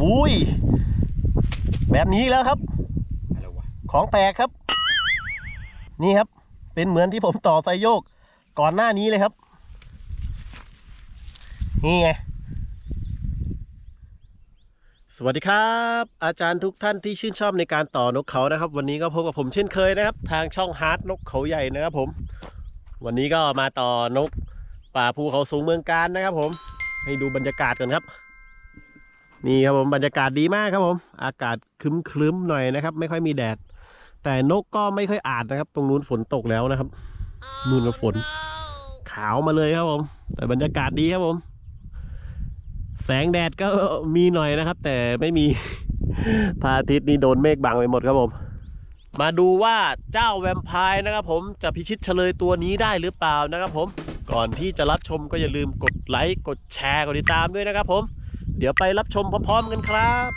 อุ้ย แบบนี้แล้วครับอะไรวะของแปลกครับ นี่ครับ เป็นเหมือนที่ผมต่อไซโยก ก่อนหน้านี้เลยครับ นี่ไง สวัสดีครับ อาจารย์ทุกท่านที่ชื่นชอบในการต่อนกเขานะครับ วันนี้ก็พบกับผมเช่นเคยนะครับ ทางช่องฮาร์ดนกเขาใหญ่นะครับผม วันนี้ก็มาต่อนกป่าภูเขาสูงเมืองการนะครับผม ให้ดูบรรยากาศก่อนครับ นี่ครับผมบรรยากาศดีมากครับผม อากาศครึ้มๆหน่อยนะครับ ไม่ค่อยมีแดด แต่นกก็ไม่ค่อยอาดนะครับ ตรงนู้นฝนตกแล้วนะครับนู่นก็ฝน ขาวมาเลยครับผม แต่บรรยากาศดีครับผม แสงแดดก็มีหน่อยนะครับ แต่ไม่มีพระอาทิตย์นี่โดนเมฆบังไปหมดครับผม มาดูว่าเจ้าแวมไพร์นะครับผมจะพิชิตเฉลยตัวนี้ได้หรือเปล่านะครับผม ก่อนที่จะรับชมก็อย่าลืมกดไลค์กดแชร์กดติดตามด้วยนะครับผม เดี๋ยวไปรับชมพร้อมๆกันครับ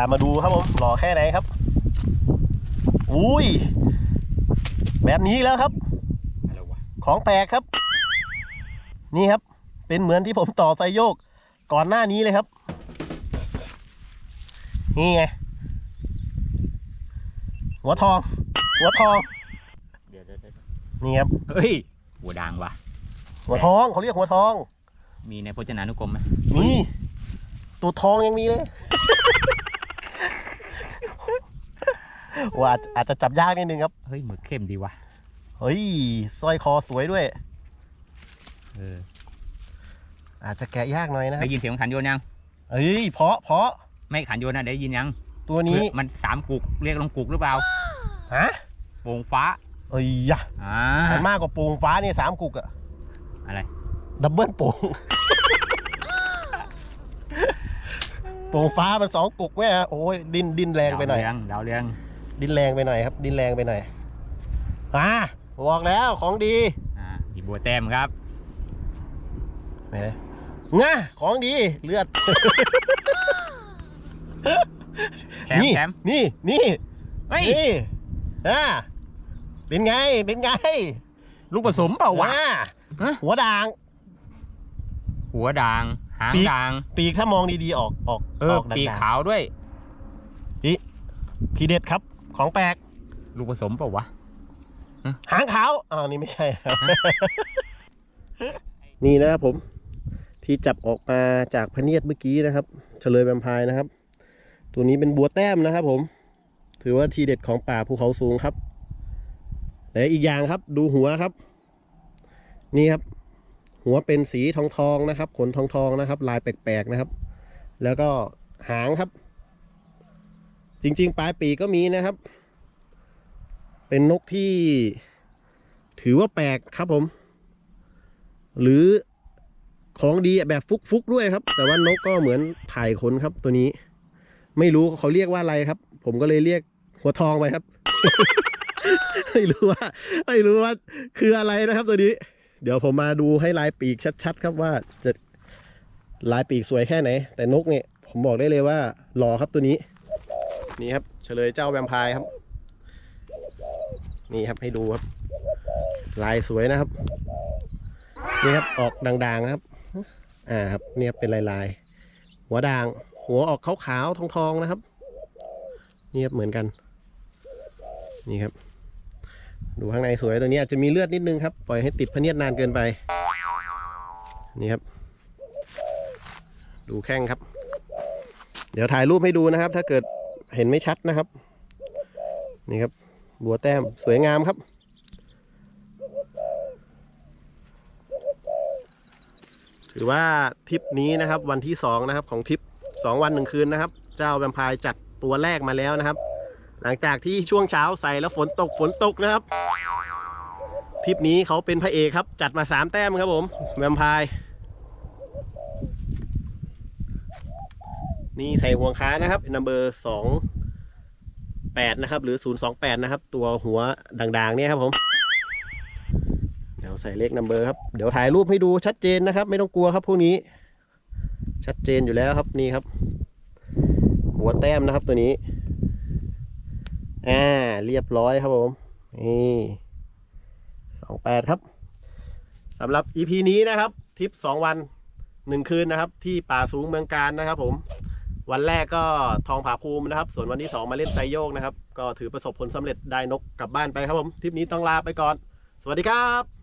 ามาดูครับผมหล่อแค่ไหนครับ อุ้ย แบบนี้แล้วครับอะไรวะของแปลกครับ นี่ครับ เป็นเหมือนที่ผมต่อไซโยก ก่อนหน้านี้เลยครับ นี่ไง หัวทอง หัวทองเดี๋ยวเดี๋ยวเดี๋ยวนี่ครับ เฮ้ย หัวด่างว่ะ หัวทองเขาเรียกหัวทอง มีในพจนานุกรมไหมนี่ตัวทองยังมีเลย ว่าอาจอาจจะจับยากนิดนึงครับ เฮ้ยหมึกเข้มดีว่ะเฮ้ยสร้อยคอสวยด้วย เอออาจจะแกะยากหน่อยนะครัได้บยินเสียงขันโยนยังเฮ้ยเพาะเพาะไม่ขันโยนนะได้ยินยัง ตัวนี้มันสามกุกเรียกลงกุกหรือเปล่าฮะโป่งฟ้าเอ้ยยะอ่ามันมากกว่าโป่งฟ้านี่สามกุกอะอะไรดับเบิลโป่งโป่งฟ้ามันสองกุกแม่โอ้ยดินดินแรงไปหน่อยดาวเรืองดาวเรือง ดินแรงไปหน่อยครับ ดินแรงไปหน่อยอ่าบอกแล้วของดีอ่าอีบัวแต้มครับไหนงะของดีเลือดแคมนี่แคมนี่นี่เฮ้ยนี่อ่าเป็นไงเป็นไงลูกผสมเปล่าวะอ่าฮะ หัวด่าง หัวด่าง หางปีก ด่าง ปีกถ้ามองดีๆออกออกเออออกปีกด่างขาวด้วย ๆทีเด็ดครับ ของแปลก ลูกผสมเปล่าวะ หางขาวอ๋อนี่ไม่ใช่ครับ นี่นะครับผม ที่จับออกมาจากพะเนียดเมื่อกี้นะครับ เฉลยแวมไพร์นะครับ ตัวนี้เป็นบัวแต้มนะครับผม ถือว่าทีเด็ดของป่าภูเขาสูงครับและอีกอย่างครับ ดูหัวครับ นี่ครับ หัวเป็นสีทองทองๆนะครับ ขนทองทองๆนะครับ ลายแปลกๆนะครับ แล้วก็หางครับ จริง ๆ ปลายปีกก็มีนะครับ เป็นนกที่ถือว่าแปลกครับผม หรือของดีแบบฟุกๆด้วยครับ แต่ว่านกก็เหมือนถ่ายขนครับตัวนี้ ไม่รู้เขาเรียกว่าอะไรครับ ผมก็เลยเรียกหัวทองไปครับ ไม่รู้ว่า ไม่รู้ว่า คืออะไรนะครับตัวนี้ เดี๋ยวผมมาดูให้ลายปีกชัดๆ ครับว่าจะลายปีกสวยแค่ไหน แต่นกเนี่ยผมบอกได้เลยว่าหล่อครับตัวนี้ นี่ครับเฉลยเจ้าแวมพร์ครับ นี่ครับให้ดูครับ ลายสวยนะครับ นี่ครับออกด่างๆนะครับ อ่าครับเนี่ยเป็นลายลายๆ หัวด่าง หัวออกขาวๆทองๆนะครับ นี่ครับเหมือนกัน นี่ครับ ดูข้างในสวยตัวนี้อาจจะมีเลือดนิดนึงครับปล่อยให้ติดพเนียดนานเกินไป นี่ครับ ดูแข้งครับ เดี๋ยวถ่ายรูปให้ดูนะครับ ถ้าเกิด เห็นไม่ชัดนะครับ นี่ครับ บัวแต้มสวยงามครับถือว่าทริปนี้นะครับวันที่สองนะครับของทริปสองวันหนึ่งคืนนะครับ เจ้าแวมพร์จัดตัวแรกมาแล้วนะครับ หลังจากที่ช่วงเช้าใส่แล้วฝนตกฝนตกนะครับทริปนี้เขาเป็นพระเอกครับ จัดมาสามแต้มครับผมแวมพร์ นี่ใส่ห่วงค้านะครับนัมเบอร์สองแปดนะครับ หรือศูนย์สองแปดนะครับ ตัวหัวด่างๆเนี่ยครับผมเดี๋ยวใส่เลขนัมเบอร์ครับเดี๋ยวถ่ายรูปให้ดูชัดเจนนะครับ ไม่ต้องกลัวครับพวกนี้ ชัดเจนอยู่แล้วครับนี่ครับ หัวแต้มนะครับตัวนี้อ่าเรียบร้อยครับผมนี่สองแปดครับสำหรับ EP นี้นะครับ ทริปสองวันหนึ่งคืนนะครับ ที่ป่าสูงเมืองการนะครับผม วันแรกก็ทองผาภูมินะครับ ส่วนวันที่สองมาเล่นไซโยกนะครับ ก็ถือประสบผลสำเร็จได้นกกลับบ้านไปครับผม ทริปนี้ต้องลาไปก่อน สวัสดีครับ